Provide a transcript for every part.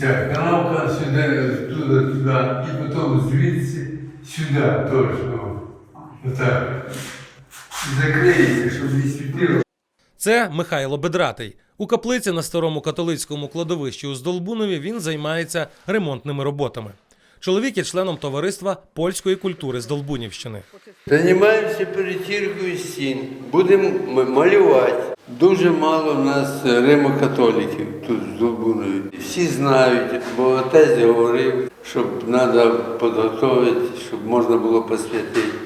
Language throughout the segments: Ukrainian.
Ця канавка сюди, туди, туди, і потім звідси сюди теж. ну, Отак. Закриється, щоб не світило. Це Михайло Бедратий. У каплиці на старому католицькому кладовищі у Здолбунові він займається ремонтними роботами. Чоловік є членом товариства польської культури з Долбунівщини. Займаємося перетіркою стін, будемо малювати. Дуже мало в нас римокатоликів тут в Долбунові. Всі знають, бо отець говорив, щоб треба підготувати, щоб можна було посвятити.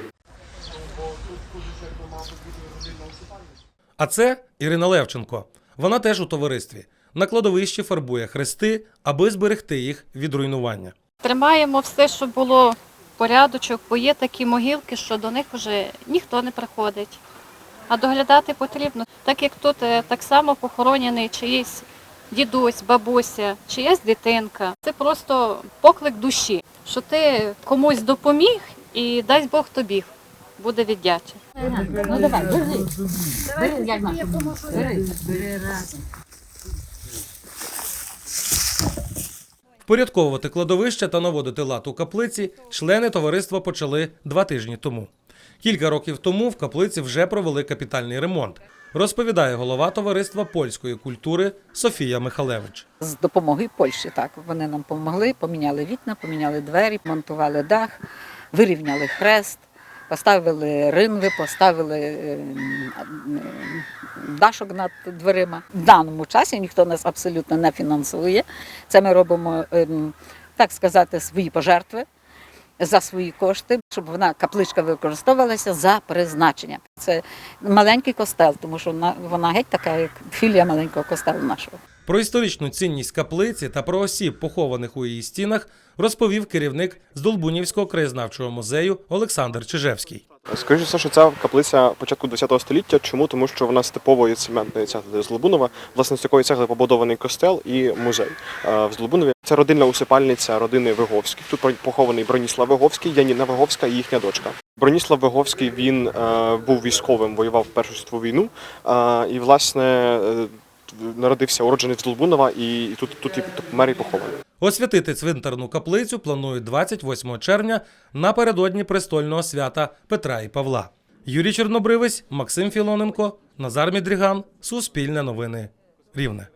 А це Ірина Левченко. Вона теж у товаристві. На кладовищі фарбує хрести, аби зберегти їх від руйнування. Тримаємо все, щоб було порядочок, бо є такі могилки, що до них вже ніхто не приходить. А доглядати потрібно. Так як тут е, так само похоронений чиїсь дідусь, бабуся, чиясь дитинка. Це просто поклик душі, що ти комусь допоміг і дасть Бог тобі буде віддячий. Ну давай. Впорядковувати кладовище та наводити лад у каплиці члени товариства почали два тижні тому. Кілька років тому в каплиці вже провели капітальний ремонт. Розповідає голова товариства польської культури Софія Михалевич. З допомогою Польщі так вони нам допомогли, поміняли вікна, поміняли двері, монтували дах, вирівняли хрест, поставили ринви, поставили е, дашок над дверима. В даному часі ніхто нас абсолютно не фінансує. Це ми робимо, ем, так сказати, свої пожертви. За свої кошти, щоб вона капличка використовувалася за призначенням. Це маленький костел, тому що вона, вона геть така, як філія маленького костелу нашого. Про історичну цінність каплиці та про осіб, похованих у її стінах, розповів керівник Здолбунівського краєзнавчого музею Олександр Чижевський. Скоріше все, що ця каплиця початку ХХ століття. Чому? Тому що вона з типової цементної цегли з Лобунова. Власне, з такої цегли побудований костел і музей. Е, В Злобунові це родинна усипальниця родини Виговських. Тут похований Броніслав Виговський, Яніна Виговська і їхня дочка. Броніслав Виговський він е, був військовим, воював в Першу світову війну. Е, І, власне, е, народився уроджений в Злобунова, і і тут, тут і помер і похований. Освятити цвинтарну каплицю планують 28 червня напередодні престольного свята Петра і Павла. Юрій Чорнобривець, Максим Філоненко, Назар Мідріган, Суспільне новини, Рівне.